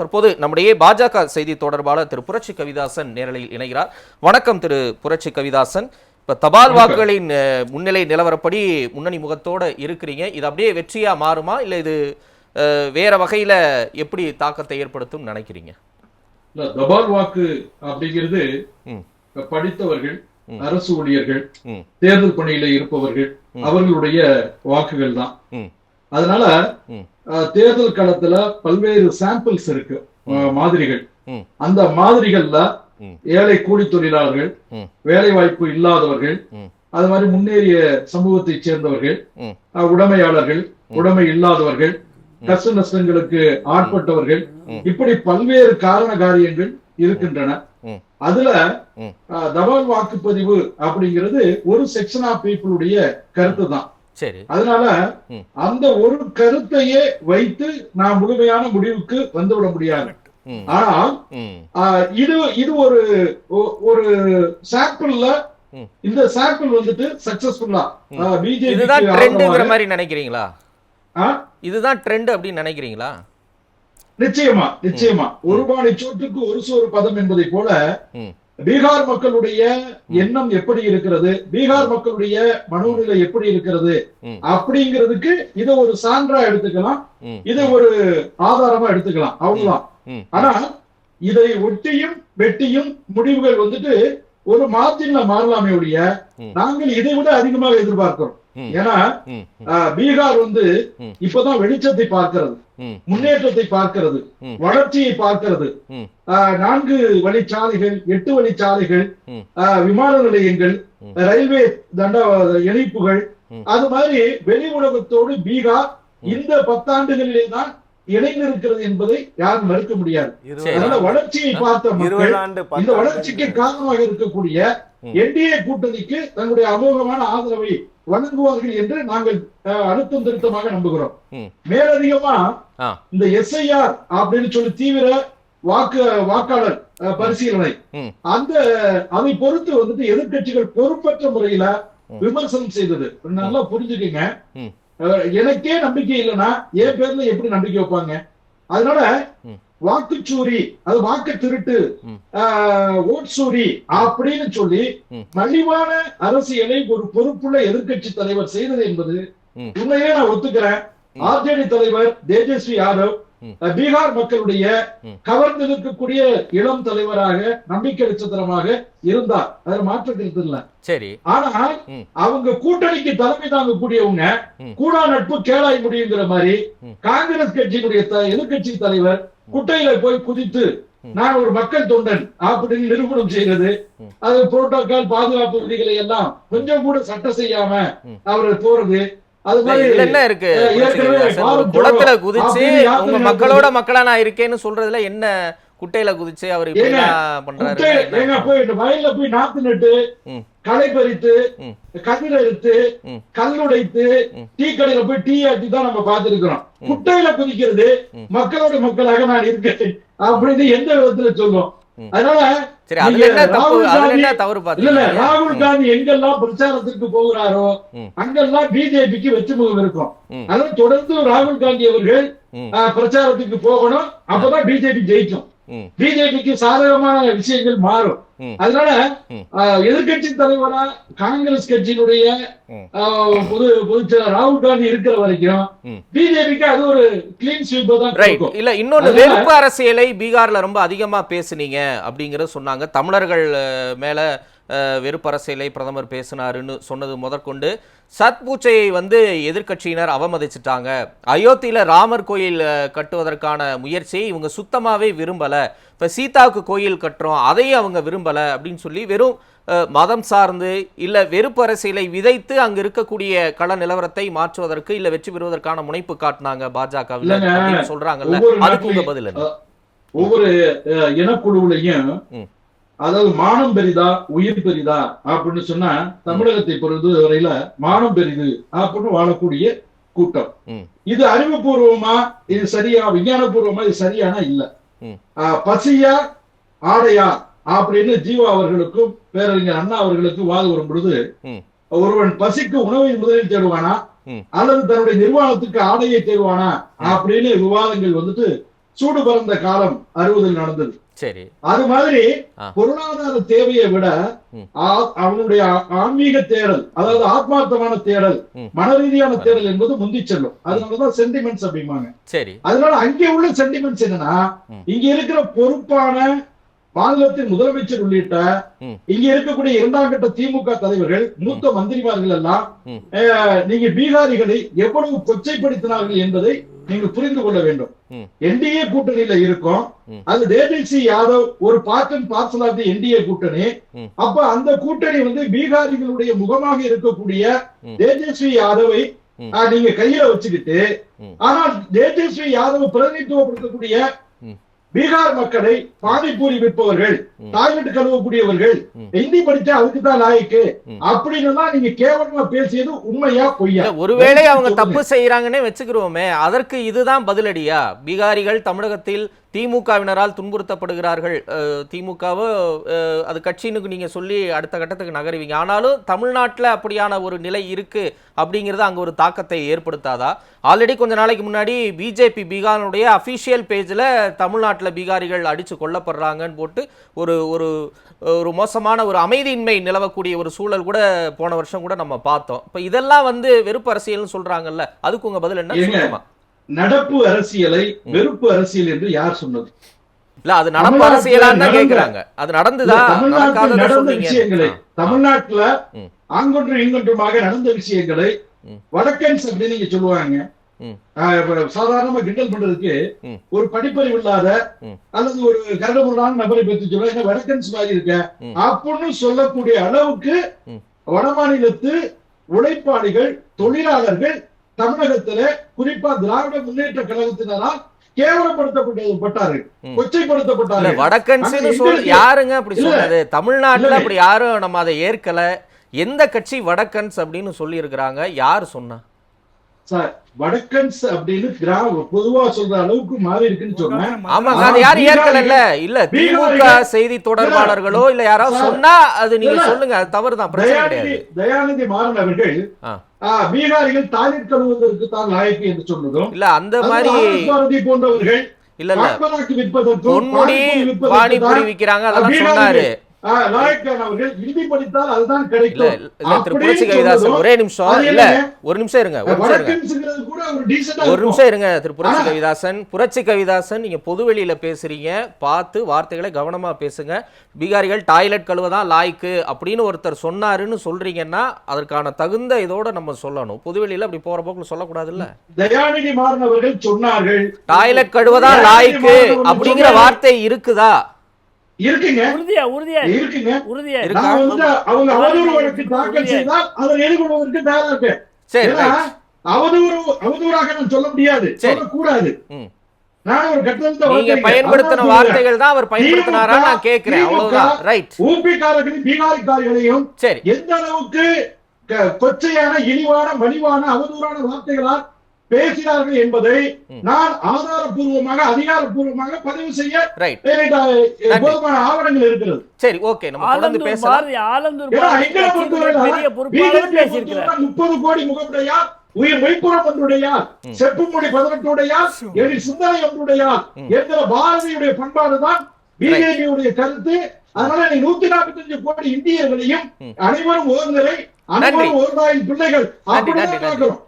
தற்போது நம்முடைய பாஜக செய்தி தொடர்பாளர் திரு புரட்சி கவிதாசன் நேரலையில் இணைகிறார். வணக்கம் திரு புரட்சி கவிதாசன். இப்ப தபால் வாக்குகளின் முன்னிலை நிலவரப்படி முன்னணி முகத்தோட இருக்கிறீங்க. இது அப்படியே வெற்றியா மாறுமா? இல்ல இது வேற வகையில எப்படி தாக்கத்தை ஏற்படுத்தும் நினைக்கிறீங்க? தபால் வாக்கு அப்படிங்கிறது. படித்தவர்கள் அரசு ஊழியர்கள். தேர்தல் பணியில இருப்பவர்கள் அவர்களுடைய வாக்குகள் தான். அதனால தேர்தல் களத்துல பல்வேறு சாம்பிள்ஸ் இருக்கு மாதிரிகள். அந்த மாதிரிகள்ல. ஏழை கூலி தொழிலாளர்கள். வேலை வாய்ப்பு இல்லாதவர்கள். அது மாதிரி முன்னேறிய சமூகத்தைச் சேர்ந்தவர்கள் உடைமையாளர்கள் உடைமை இல்லாதவர்கள் கஷ்ட நஷ்டங்களுக்கு ஆட்பட்டவர்கள். இப்படி பல்வேறு காரண காரியங்கள் இருக்கின்றன. அதுல தபால் வாக்குப்பதிவு அப்படிங்கிறது ஒரு செக்ஷன் ஆஃப் பீப்புளுடைய கருத்து தான் சரி அதனால. அந்த ஒரு கருத்தையே வைத்து நாம் முழுமையான முடிவுக்கு வந்துவிட முடியாது. ஆனால் இது இது ஒரு ஒரு சாம்பிள்ல. இந்த சாம்பிள் வந்துட்டு சக்சஸ்ஃபுல்லா பிஜேபி மாதிரி நினைக்கிறீங்களா? இதுதான் ட்ரெண்ட் அப்படின்னு நினைக்கிறீங்களா நிச்சயமா நிச்சயமா ஒரு பானை சோற்றுக்கு ஒரு சோறு பதம் என்பதை போல. பீகார் மக்களுடைய எண்ணம் எப்படி இருக்கிறது பீகார் மக்களுடைய மனோநிலை எப்படி இருக்கிறது. அப்படிங்கிறதுக்கு இதை ஒரு சான்றா எடுத்துக்கலாம். இதை ஒரு ஆதாரமா எடுத்துக்கலாம் அவ்வளவுதான். ஆனா இதை ஒட்டியும் வெட்டியும் முடிவுகள் வந்துட்டு ஒரு மார்ஜின்ல மாறலாமே ஒழிய ம். நாங்கள் இதை விட அதிகமாக எதிர்பார்க்கிறோம். ஏன்னா பீகார் வந்து. இப்பதான் வெளிச்சத்தை பார்க்கிறது. முன்னேற்றத்தை பார்க்கிறது. வளர்ச்சியை பார்க்கிறது நான்கு வழிச்சாலைகள் எட்டு வழிச்சாலைகள் விமான நிலையங்கள். ரயில்வே தண்ட இணைப்புகள். அது மாதிரி வெளி உலகத்தோடு பீகார் இந்த பத்தாண்டுகளிலே தான் இணைந்திருக்கிறது என்பதை யாரும் மறுக்க முடியாது. அதனால வளர்ச்சியை பார்த்த மக்கள் இந்த வளர்ச்சிக்கு காரணமாக இருக்கக்கூடிய. என்டிஏ கூட்டணிக்கு தன்னுடைய அமோகமான ஆதரவை வழங்குவார்கள் என்று நாங்கள் அழுத்தம் திருத்தமாக நம்புகிறோம். மேலதிகமா. இந்த எஸ்ஐஆர் அப்படின்னு சொல்லி தீவிர வாக்கு வாக்காளர் பரிசீலனை. அந்த அதை பொறுத்து வந்துட்டு எதிர்க்கட்சிகள் பொறுப்பற்ற முறையில. விமர்சனம் செய்தது நல்லா புரிஞ்சுக்கங்க எனக்கே நம்பிக்கை இல்லைன்னா என் பேர்ல எப்படி நம்பிக்கை வைப்பாங்க அதனால. வாக்குச்சூரி அது வாக்கு திருட்டு ம். ஆஹ், ஓட் சூரி அப்படின்னு சொல்லி. மலிவான அரசியலை ஒரு பொறுப்புள்ள எதிர்க்கட்சி தலைவர் செய்தது என்பது. உண்மையே நான் ஒத்துக்கிறேன். ஆர்ஜேடி தலைவர் தேஜஸ்வி யாதவ் பீகார் மக்களுடைய. கவர்ந்து நிற்கக்கூடிய இளம் தலைவராக நம்பிக்கை நட்சத்திரமாக இருந்தார் அதுல மாற்று கருத்து இல்ல சரி ஆனால் ம். அவங்க கூட்டணிக்கு தலைமை தாங்கக்கூடியவங்க. கூடா நட்பு கேளாய் முடியுங்கிற மாதிரி. காங்கிரஸ் கட்சியினுடைய எதிர்க்கட்சி தலைவர் குட்டையில போய் குதித்து. நான் ஒரு மக்கள் தொண்டன் அப்படின்னு நிரூபணம் செய்யறது. அது புரோட்டோகால் பாதுகாப்பு விதிகளை எல்லாம் கொஞ்சம் கூட சட்டை செய்யாம. அவர் போறது என்ன இருக்கு குளத்துல குதிச்சு உங்க. மக்களோட மக்களா நான் இருக்கேன்னு சொல்றதுல என்ன குட்டையில குதிச்சு அவர் பண்றாரு போய் வயல்ல போய் நாத்து நட்டு. களை பறித்து. கதிர் எடுத்து ம். கல்லுடைத்து. டீ கடையில போய் டீ ஆட்டி தான் நம்ம பார்த்திருக்கிறோம் ம். குட்டையில குதிக்கிறது. மக்களோட மக்களாக நான் இருக்கேன் அப்படின்னு எந்த விதத்துல சொல்லும் ம். அதனால சரி அதுல என்ன தப்பு? ராகுல் அதுல காந்தி- என்ன தவறு இல்ல இல்ல பாத்தீங்க ராகுல் காந்தி எங்கெல்லாம் பிரச்சாரத்திற்கு போகிறாரோ. அங்கெல்லாம் பிஜேபிக்கு வெற்றி முகம் இருக்கும். அதனால தொடர்ந்து ராகுல் காந்தி அவர்கள் பிரச்சாரத்துக்கு போகணும். அப்பதான் பிஜேபி ஜெயிக்கும். பிஜேபிக்கு சாதகமான விஷயங்கள் மாறும். அதனால எதிர்க்கட்சி தலைவரா காங்கிரஸ் கட்சியினுடைய பொது பொதுச்செயலர் ராகுல் காந்தி இருக்கிற வரைக்கும். பிஜேபிக்கு அது ஒரு கிளீன் ஸ்வீப் தான் இல்ல இன்னொன்னு வெறுப்பு அரசியலை பீகார்ல ரொம்ப அதிகமா பேசுனீங்க அப்படிங்கறத சொன்னாங்க. தமிழர்கள் மேல அஹ், வெறுப்பு அரசியலை பிரதமர் பேசினாருன்னு சொன்னது முதற்கொண்டு சத் பூஜையை வந்து எதிர்க்கட்சியினர் அவமதிச்சிட்டாங்க அயோத்தியில ராமர் கோயில் கட்டுவதற்கான முயற்சியை இவங்க சுத்தமாவே விரும்பல இப்ப சீதாவுக்கு கோயில் கட்டுறோம் அதையும் அவங்க விரும்பல அப்படின்னு சொல்லி வெறும் மதம் சார்ந்து இல்ல வெறுப்பு அரசியலை விதைத்து அங்க இருக்கக்கூடிய கள நிலவரத்தை மாற்றுவதற்கு இல்ல வெற்றி பெறுவதற்கான முனைப்பு காட்டினாங்க பாஜக இல்லைங்க. சொல்றாங்கல்ல அதுக்கு உங்க பதில் ஒவ்வொரு இனக்குழுவுலையும். அதாவது மானம் பெரிதா உயிர் பெரிதா அப்படின்னு சொன்னா தமிழகத்தை பொறுத்த வரையில மானம் பெரிது அப்படின்னு வாழக்கூடிய கூட்டம். இது அறிவுபூர்வமா இது சரியா விஞ்ஞானபூர்வமா இது சரியானா இல்ல பசியா ஆடையா அப்படின்னு ஜீவா அவர்களுக்கும் பேரறிஞர் அண்ணா அவர்களுக்கும் வாது வரும் பொழுது. ஒருவன் பசிக்கு உணவை முதலில் தேடுவானா. அல்லது தன்னுடைய நிர்வாகத்துக்கு ஆடையை தேடுவானா அப்படின்னு விவாதங்கள் வந்துட்டு சூடு பறந்த காலம் அறுபதில் நடந்தது. சரி. அது மாதிரி. பொருளாதார தேவையை விட அவனுடைய ஆன்மீக தேடல் அதாவது ஆத்மார்த்தமான தேடல். மன ரீதியான தேடல் என்பது முந்தி செல்லும். அதனாலதான் சென்டிமெண்ட்ஸ் அப்படிம்பாங்க. சரி. அதனால அங்கே உள்ள சென்டிமெண்ட்ஸ் என்னன்னா. இங்க இருக்கிற பொறுப்பான மாநிலத்தின் முதலமைச்சர் உள்ளிட்ட. இங்க இருக்கக்கூடிய இரண்டாம் கட்ட திமுக தலைவர்கள் மூத்த மந்திரிமார்கள் எல்லாம் நீங்க பீகாரிகளை எவ்வளவு கொச்சைப்படுத்தினார்கள் என்பதை நீங்கள் புரிந்து கொள்ள வேண்டும். என்டிஏ கூட்டணியில இருக்கும். அது தேஜஸ்வி யாதவ் ஒரு part and parcel of NDA கூட்டணி. அப்ப அந்த கூட்டணி வந்து பீகாரிகளுடைய முகமாக இருக்கக்கூடிய. தேஜஸ்வி யாதவை நீங்க கையில வச்சுக்கிட்டு. ஆனால் தேஜஸ்வி யாதவ் பிரதிநிதித்துவப்படுத்தக்கூடிய. பீகார் மக்களை பானிபூரி விற்பவர்கள். டாய்லெட் கழுவக்கூடியவர்கள். ஹிந்தி படிச்சா அதுக்கு தான் லாய்க்கு. அப்படின்னு நீங்க கேவலமா பேசியது உண்மையா பொய்யா ஒருவேளை அவங்க. தப்பு செய்யறாங்கன்னே வச்சுக்கிறோமே அதற்கு இதுதான் பதிலடியா பீகாரிகள் தமிழகத்தில் திமுகவினரால் துன்புறுத்தப்படுகிறார்கள். திமுகவோ அது கட்சினுக்கு நீங்க சொல்லி அடுத்த கட்டத்துக்கு நகருவீங்க. ஆனாலும் தமிழ்நாட்டுல அப்படியான ஒரு நிலை இருக்கு அப்படிங்கிறது அங்க ஒரு தாக்கத்தை ஏற்படுத்தாதா? ஆல்ரெடி கொஞ்ச நாளைக்கு முன்னாடி பிஜேபி பீகாருடைய அஃபிஷியல் பேஜ்ல தமிழ்நாட்டுல பீகாரிகள் அடிச்சு கொல்லப்படுறாங்கன்னு போட்டு ஒரு ஒரு ஒரு மோசமான ஒரு அமைதியின்மை நிலவக்கூடிய ஒரு சூழல் கூட போன வருஷம் கூட நம்ம பார்த்தோம். இப்ப இதெல்லாம் வந்து வெறுப்பு அரசியல்னு சொல்றாங்கல்ல. அதுக்கு உங்க பதில் என்ன? நடப்பு அரசியலை வெறுப்பு அரசியல் என்று யார் சொன்னது இல்ல அது நடப்பு அரசியலான்னு கேக்குறாங்க அது நடந்துதா இல்ல, தமிழ்நாட்டில் நடக்காததா நடந்த விஷயங்களை தமிழ்நாட்டுல ம். ஆங்கொன்றும் இங்கொன்றுமாக நடந்த விஷயங்களை. வடக்கன்ஸ் அப்படின்னு நீங்க சொல்லுவாங்க சாதாரணமா கிண்டல் பண்றதுக்கு. ஒரு படிப்பறிவு இல்லாத. அல்லது ஒரு கரடுமுரடான நபரை பத்தி சொல்ல வடக்கன்ஸ் மாதிரி இருக்க. அப்படின்னு சொல்லக்கூடிய அளவுக்கு. வடமாநிலத்து உழைப்பாளிகள் தொழிலாளர்கள் தமிழகத்துல குறிப்பா திராவிட முன்னேற்ற கழகத்தினரால் யாருங்க அப்படி. சொன்னது தமிழ்நாட்டுல. அப்படி யாரும் நம்ம அதை ஏற்கல. எந்த கட்சி வடக்கன்ஸ் அப்படின்னு சொல்லி இருக்கிறாங்க யார் சொன்னா? சார் வடக்கன்ஸ் அப்படின்னு கிராம பொதுவா சொல்ற அளவுக்கு மாறி இருக்குன்னு சொன்னேன். அது யாரும் ஏற்கல இல்ல திமுக பீகாரிகள் செய்தி தொடர்பாளர்களோ இல்ல யாராவது சொன்னா அது நீங்க இல்ல. சொல்லுங்க அது தவறுதான் பிரச்சனை தயாநிதி கிடையாது. தயாநிதி மாறன் அவர்கள் பீகாரிகள் டாய்லெட் கழுவுவதற்கு தான் லாயக்கு என்று சொன்னதும் இல்ல அந்த மாதிரி போன்றவர்கள் இல்ல இல்ல. பொன்முடி பானிபூரி தான் விக்கிறாங்க அதெல்லாம் சொன்னாரு. இல்ல இல்ல ஒரே நிமிஷம். இல்ல? ஒரு நிமிஷம் இருங்க ஒரு நிமிஷம் இருங்க. திரு புரட்சி கவிதாசன். புரட்சி கவிதாசன் நீங்க பொதுவெளியில பேசுறீங்க பார்த்து வார்த்தைகளை கவனமா பேசுங்க. பீகாரிகள் டாய்லெட் கழுவதான் லாய்க்கு அப்படின்னு ஒருத்தர் சொன்னாருன்னு சொல்றீங்கன்னா அதற்கான தகுந்த இதோட நம்ம சொல்லணும். பொதுவெளியில அப்படி போற போக்குல தயாநிதி மாறன் அவர்கள் சொன்னார்கள். டாய்லெட் கழுவதான் லாய்க்கு அப்படிங்கிற. வார்த்தை இருக்குதா? இருக்குங்க. உறுதியா உறுதியா. இருக்குங்க. உறுதியா. இருக்கா? நான் வந்து அவங்க அவதூறு. வழக்கு தாக்கல். செய்தால் அதை எதிர்கொள்வதற்கு தயாரா இருக்கேன் சரி. அவதூறு அவதூறாக நான் சொல்ல முடியாது. சரி. சொல்லக்கூடாது. நீங்க பயன்படுத்தின வார்த்தைகள் தான் அவர் பயன்படுத்தினாரா நான் கேட்கிறேன். திமுக அவ்வளவுதான். ரைட் ஊபிக்காரர்களையும் பீகாரிக்காரர்களையும் சரி. எந்த அளவுக்கு கொச்சையான இழிவான மலிவான அவதூறான வார்த்தைகளால் பேசினார்கள் என்பதை. நான் ஆதாரபூர்வமாக அதிகாரப்பூர்வமாக பதிவு செய்ய. போதுமான ஆவணங்கள் இருக்கிறது சரி ஓகே நம்ம தொடர்ந்து பேசலாம் முப்பது கோடி முகமுடையார் உயிர் மெய்ப்புறம் ஒன்றுடையார் ம். செப்புமொழி பதினெட்டுடையார் என் சிந்தனை ஒன்றுடையார் ம். என்கிற பாரதியுடைய பண்பாடுதான் பிஜேபியுடைய கருத்து அதனால நீ நூத்தி நாற்பத்தி அஞ்சு கோடி இந்தியர்களையும். அனைவரும் ஓர்ந்தரை நன்றி. அனைவரும் ஒரு தாயின் பிள்ளைகள் நன்றி